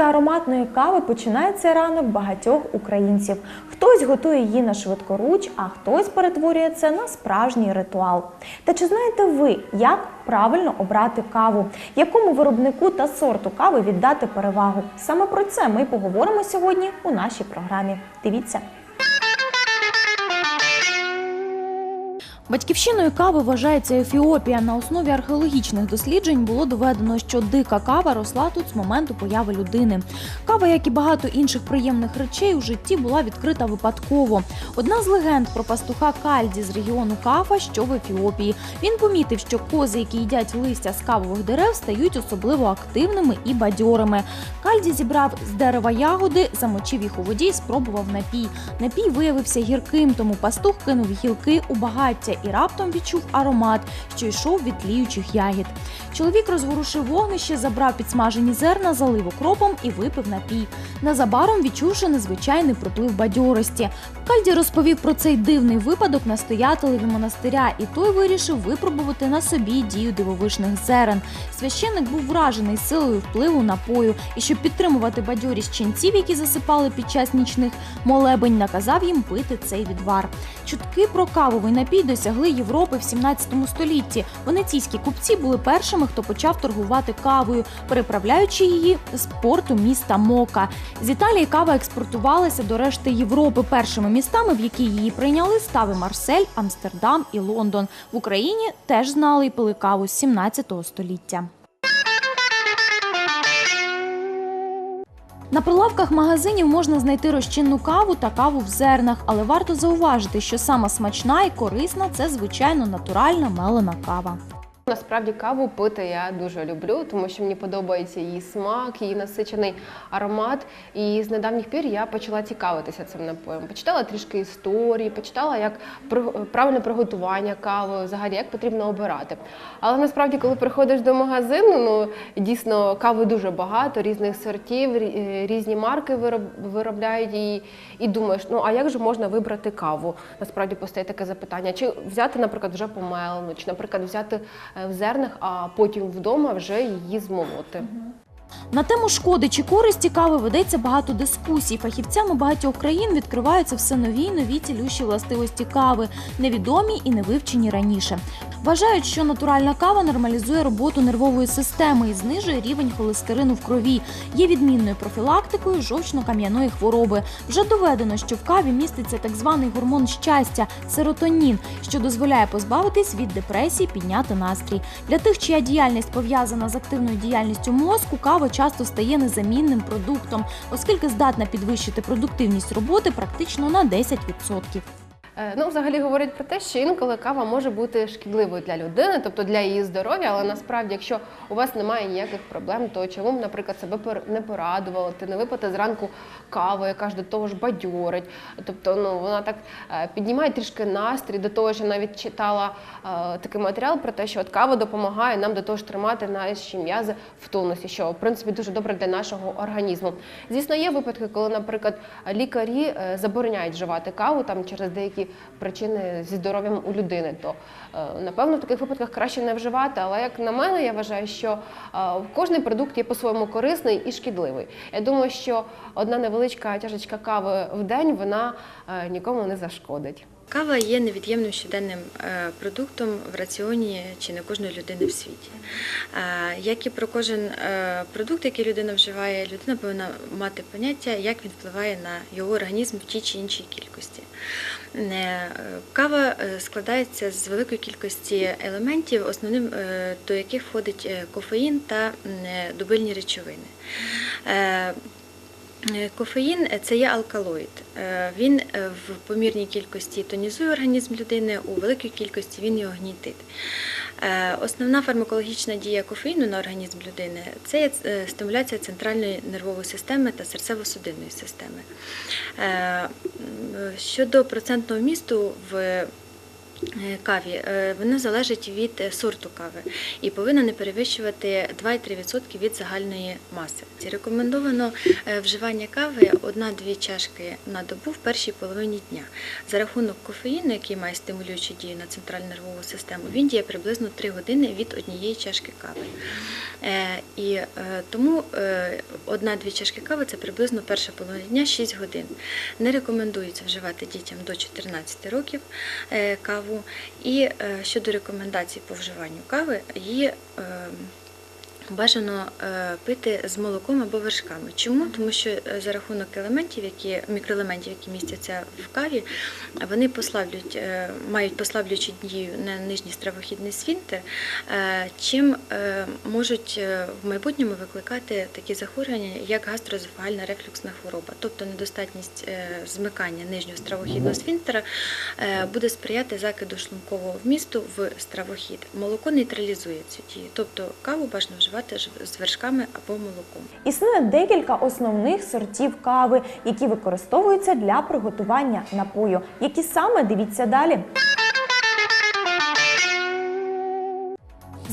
чашечки ароматної кави починається ранок багатьох українців. Хтось готує її на швидкоруч, а хтось перетворює це на справжній ритуал. Та чи знаєте ви, як правильно обрати каву, якому виробнику та сорту кави віддати перевагу? Саме про це ми поговоримо сьогодні у нашій програмі. Дивіться. Батьківщиною кави вважається Ефіопія. На основі археологічних досліджень було доведено, що дика кава росла тут з моменту появи людини. Кава, як і багато інших приємних речей, у житті була відкрита випадково. Одна з легенд про пастуха Кальді з регіону Кафа, що в Ефіопії. Він помітив, що кози, які їдять листя з кавових дерев, стають особливо активними і бадьорими. Кальді зібрав з дерева ягоди, замочив їх у воді і спробував напій. Напій виявився гірким, тому пастух кинув гілки у багаття і раптом відчув аромат, що йшов від тліючих ягід. Чоловік розворушив вогнище, забрав підсмажені зерна, залив окропом і випив напій. Незабаром відчувши незвичайний приплив бадьорості. Кальді розповів про цей дивний випадок настоятелеві монастиря, і той вирішив випробувати на собі дію дивовижних зерен. Священник був вражений силою впливу напою, і щоб підтримувати бадьорість ченців, які засипали під час нічних молебень, наказав їм пити цей відвар. Чутки про кавовий напій досягли Європи в 17 столітті. Венеційські купці були першими, хто почав торгувати кавою, переправляючи її з порту міста Мока. З Італії кава експортувалася до решти Європи. Першими містами, в які її прийняли, стали Марсель, Амстердам і Лондон. В Україні теж знали і пили каву з 17 століття. На прилавках магазинів можна знайти розчинну каву та каву в зернах, але варто зауважити, що сама смачна і корисна це звичайно натуральна мелена кава. Насправді каву пити я дуже люблю, тому що мені подобається її смак, її насичений аромат. І з недавніх пір я почала цікавитися цим напоєм. Почитала трішки історії, почитала, як правильне приготування кави, взагалі як потрібно обирати. Але насправді, коли приходиш до магазину, ну дійсно кави дуже багато, різних сортів, е, різні марки вироб- виробляють її. І думаєш, ну а як же можна вибрати каву? Насправді постає таке запитання: чи взяти, наприклад, вже помелену, чи, наприклад, взяти е, в зернах, а потім вдома вже її змолоти. На тему шкоди чи користі кави ведеться багато дискусій. Фахівцями багатьох країн відкриваються все нові й нові цілющі властивості кави, невідомі і не вивчені раніше. Вважають, що натуральна кава нормалізує роботу нервової системи і знижує рівень холестерину в крові. Є відмінною профілактикою жовчно-кам'яної хвороби. Вже доведено, що в каві міститься так званий гормон щастя серотонін, що дозволяє позбавитись від депресії, підняти настрій. Для тих, чия діяльність пов'язана з активною діяльністю мозку, кава часто стає незамінним продуктом, оскільки здатна підвищити продуктивність роботи практично на 10%. Е, Ну, взагалі говорять про те, що інколи кава може бути шкідливою для людини, тобто для її здоров'я, але насправді, якщо у вас немає ніяких проблем, то чому наприклад, себе не порадували, не випити зранку каву, яка ж до того ж бадьорить. Тобто, ну вона так е, піднімає трішки настрій до того, що навіть читала е, такий матеріал про те, що от кава допомагає нам до того ж тримати наші м'язи в тонусі, що в принципі дуже добре для нашого організму. Звісно, є випадки, коли, наприклад, лікарі забороняють вживати каву там через деякі причини зі здоров'ям у людини. То е, напевно в таких випадках краще не вживати. Але як на мене, я вважаю, що е, кожний продукт є по-своєму корисний і шкідливий. Я думаю, що одна невеличка чашечка кави в день вона е, нікому не зашкодить. Кава є невід'ємним щоденним е, продуктом в раціоні чи не кожної людини в світі. Е, Як і про кожен е, продукт, який людина вживає, людина повинна мати поняття, як він впливає на його організм в тій чи іншій кількості. Кава складається з великої кількості елементів, основним до яких входить кофеїн та дубильні речовини. Е, Кофеїн е, це є алкалоїд. Е, Він в помірній кількості тонізує організм людини, у великій кількості він його гнітить. Основна фармакологічна дія кофеїну на організм людини це є стимуляція центральної нервової системи та серцево-судинної системи. Щодо процентного вмісту в каві, е, воно залежить від е, сорту кави і повинно не перевищувати 2-3% від загальної маси. Рекомендовано е, вживання кави 1-2 чашки на добу в першій половині дня. За рахунок кофеїну, який має стимулюючу дію на центральну нервову систему, він діє приблизно 3 години від однієї чашки кави. Е, І е, тому е, одна-дві чашки кави це приблизно перша половина дня 6 годин. Не рекомендується вживати дітям до 14 років е, каву. І е, щодо рекомендацій по вживанню кави, її бажано е, пити з молоком або вершками. Чому? Тому що е, за рахунок елементів, які мікроелементів, які містяться в каві, вони послаблюють, е, мають послаблюючу дію на нижній стравохідний сфінктер, е, чим можуть в майбутньому викликати такі захворювання, як гастроезофагальна рефлюксна хвороба, тобто недостатність змикання нижнього стравохідного сфінктера е, буде сприяти закиду шлункового вмісту в стравохід. Молоко нейтралізує цю дію, тобто каву бажано вживати ж- з вершками або молоком. Існує декілька основних сортів кави, які використовуються для приготування напою. Які саме дивіться далі.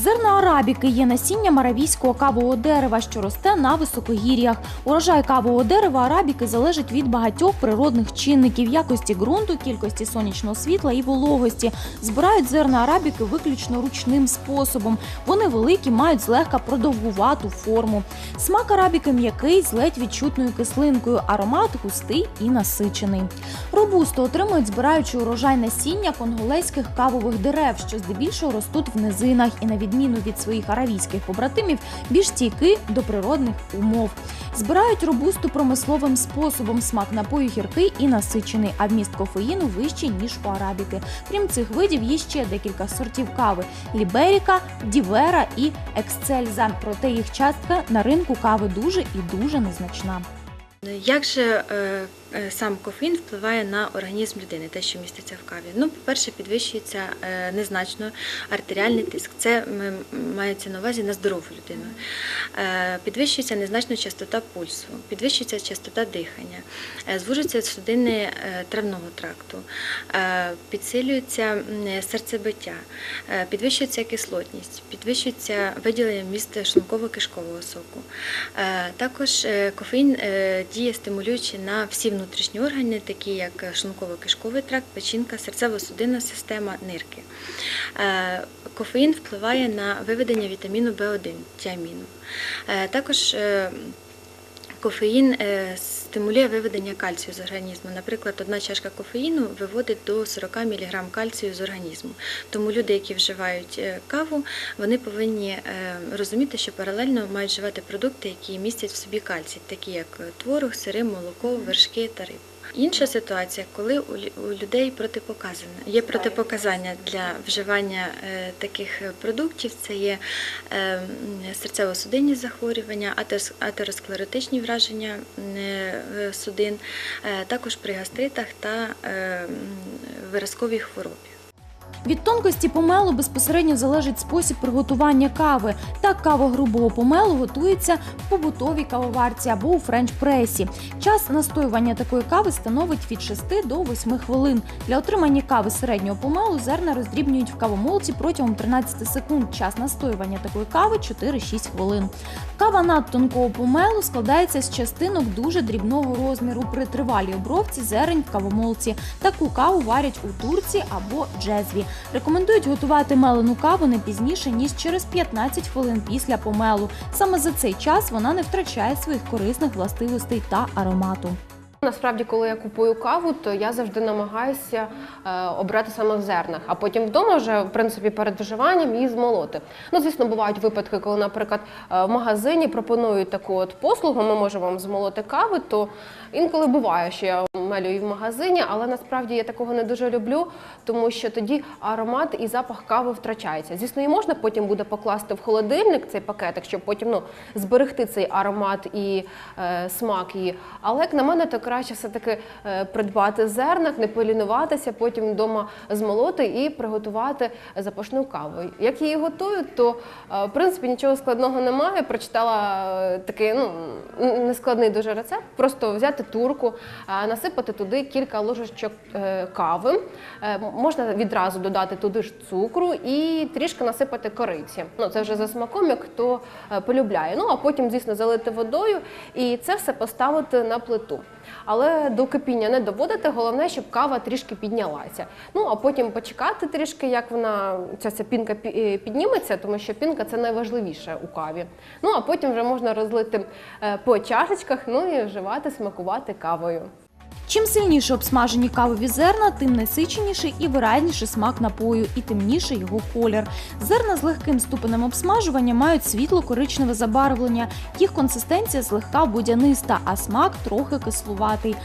Зерна арабіки є насінням аравійського кавового дерева, що росте на високогір'ях. Урожай кавового дерева арабіки залежить від багатьох природних чинників якості ґрунту, кількості сонячного світла і вологості. Збирають зерна арабіки виключно ручним способом. Вони великі, мають злегка продовгувату форму. Смак арабіки м'який з ледь відчутною кислинкою, аромат густий і насичений. Робусто отримують збираючи урожай насіння конголезьких кавових дерев, що здебільшого ростуть в низинах і, на відміну від своїх аравійських побратимів, більш стійкі до природних умов. Збирають робусту промисловим способом. Смак напою гіркий і насичений, а вміст кофеїну вищий ніж у арабіки. Крім цих видів, є ще декілька сортів кави: ліберіка, дівера і ексцельза. Проте їх частка на ринку кави дуже і дуже незначна. Як же е, сам кофеїн впливає на організм людини, те, що міститься в каві? Ну, по-перше, підвищується е, незначно артеріальний тиск. Це мається на увазі на здорову людину. Е, Підвищується незначно частота пульсу, підвищується частота дихання, е, звужуються судини е, травного тракту, е, підсилюється серцебиття, е, підвищується кислотність, підвищується виділення вмісту шлунково-кишкового соку. Е, Також е, кофеїн е, діє стимулюючи на всі внутрішні органи, такі як шлунково-кишковий тракт, печінка, серцево-судинна система, нирки. Е, Кофеїн впливає на виведення вітаміну В1, тіаміну. Е, Також е, Кофеїн е, стимулює виведення кальцію з організму. Наприклад, одна чашка кофеїну виводить до 40 мг кальцію з організму. Тому люди, які вживають е, каву, вони повинні е, розуміти, що паралельно мають вживати продукти, які містять в собі кальцій, такі як творог, сири, молоко, вершки та рибу. Інша ситуація, коли у людей протипоказано є протипоказання для вживання е, таких продуктів, це є е, серцево-судинні захворювання, атерос- атеросклеротичні враження е, судин, також при гастритах та виразковій хворобі. Від тонкості помелу безпосередньо залежить спосіб приготування кави. Так кава грубого помелу готується в побутовій кавоварці або у френч-пресі. Час настоювання такої кави становить від 6 до 8 хвилин. Для отримання кави середнього помелу зерна роздрібнюють в кавомолці протягом 13 секунд. Час настоювання такої кави 4-6 хвилин. Кава надтонкого помелу складається з частинок дуже дрібного розміру при тривалій обробці зерень в кавомолці. Таку каву варять у турці або джезві. Рекомендують готувати мелену каву не пізніше ніж через 15 хвилин після помелу. Саме за цей час вона не втрачає своїх корисних властивостей та аромату. Насправді, коли я купую каву, то я завжди намагаюся е, обрати саме в зернах, а потім вдома вже в принципі перед вживанням її змолоти. Ну, звісно, бувають випадки, коли, наприклад, е, в магазині пропонують таку от послугу, ми можемо вам змолоти кави, то інколи буває, що я мелю в магазині, але насправді я такого не дуже люблю, тому що тоді аромат і запах кави втрачається. Звісно, її можна потім буде покласти в холодильник цей пакетик, щоб потім ну, зберегти цей аромат і е, смак її. Але як на мене, така краще все-таки е, придбати зернах, не полінуватися, потім вдома змолоти і приготувати запашну каву. Як її готують, то е, в принципі нічого складного немає. Прочитала е, такий ну нескладний дуже рецепт. Просто взяти турку, насипати туди кілька ложечок кави. Можна відразу додати туди ж цукру і трішки насипати кориці. Ну це вже за смаком, як хто полюбляє. Ну а потім, звісно, залити водою і це все поставити на плиту. Але до кипіння не доводити, головне, щоб кава трішки піднялася. Ну а потім почекати трішки, як вона ця, ця пінка пі- е, підніметься, тому що пінка це найважливіше у каві. Ну а потім вже можна розлити е, по чашечках, ну і вживати, смакувати кавою. Чим сильніше обсмажені кавові зерна, тим насиченіший і виразніший смак напою, і темніший його колір. Зерна з легким ступенем обсмажування мають світло-коричневе забарвлення. Їх консистенція злегка будяниста, а смак трохи кислуватий.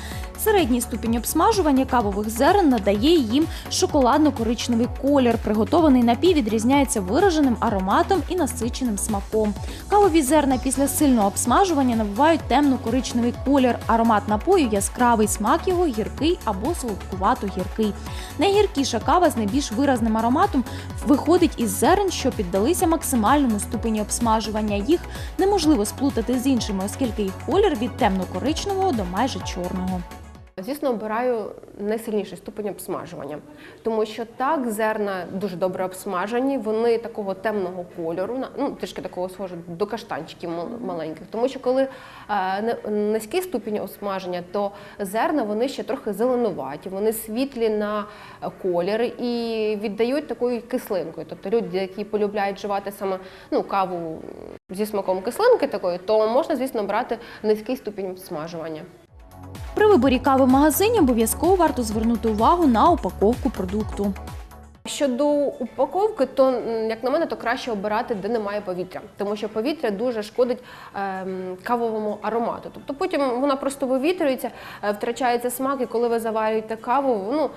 Середній ступінь обсмажування кавових зерен надає їм шоколадно-коричневий колір. Приготований напій відрізняється вираженим ароматом і насиченим смаком. Кавові зерна після сильного обсмажування набувають темно-коричневий колір. Аромат напою яскравий, смак його гіркий або солодкувато-гіркий. Найгіркіша кава з найбільш виразним ароматом виходить із зерен, що піддалися максимальному ступені обсмажування. Їх неможливо сплутати з іншими, оскільки їх колір від темно-коричневого до майже чорного. Звісно, обираю найсильніший ступень обсмажування, тому що так зерна дуже добре обсмажені, вони такого темного кольору, ну трішки такого схожого до каштанчиків мал- маленьких. Тому що коли е, низький ступінь обсмаження, то зерна вони ще трохи зеленуваті, вони світлі на колір і віддають такою кислинкою. Тобто люди, які полюбляють вживати саме ну, каву зі смаком кислинки такої, то можна, звісно, брати низький ступінь обсмажування. При виборі кави в магазині обов'язково варто звернути увагу на упаковку продукту. Щодо упаковки, то як на мене, то краще обирати, де немає повітря, тому що повітря дуже шкодить ем, кавовому аромату. Тобто потім вона просто вивітрюється, е, втрачається смак, і коли ви заварюєте каву, ну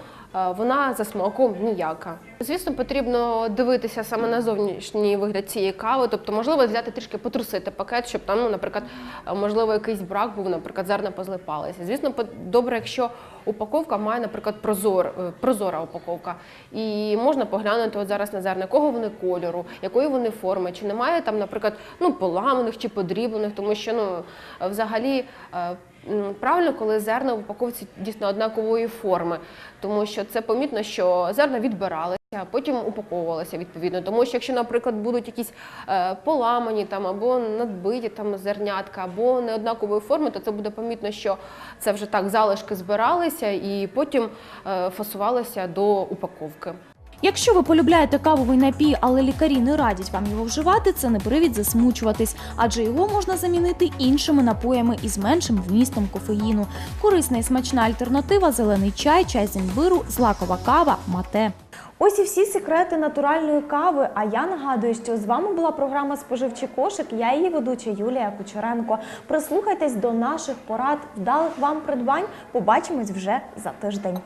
вона за смаком ніяка. Звісно, потрібно дивитися саме на зовнішній вигляд цієї кави, тобто, можливо, взяти трішки потрусити пакет, щоб там, ну, наприклад, е, можливо, якийсь брак був, наприклад, зерна позлипалися. Звісно, добре, якщо упаковка має, наприклад, прозор, е, прозора упаковка. І можна поглянути от зараз на зерна, якого вони кольору, якої вони форми, чи немає там, наприклад, ну, поламаних чи подріблених, тому що ну, е, взагалі. Правильно, коли зерна в упаковці дійсно однакової форми, тому що це помітно, що зерна відбиралися, а потім упаковувалися відповідно. Тому що якщо, наприклад, будуть якісь е, поламані там або надбиті там зернятка, або неоднакової форми, то це буде помітно, що це вже так залишки збиралися і потім е, фасувалися до упаковки. Якщо ви полюбляєте кавовий напій, але лікарі не радять вам його вживати, це не привід засмучуватись, адже його можна замінити іншими напоями із меншим вмістом кофеїну. Корисна і смачна альтернатива зелений чай, чай з імбиру, злакова кава, мате. Ось і всі секрети натуральної кави. А я нагадую, що з вами була програма Споживчий кошик. Я її ведуча Юлія Кучеренко. Прислухайтесь до наших порад, вдалих вам придбань. Побачимось вже за тиждень.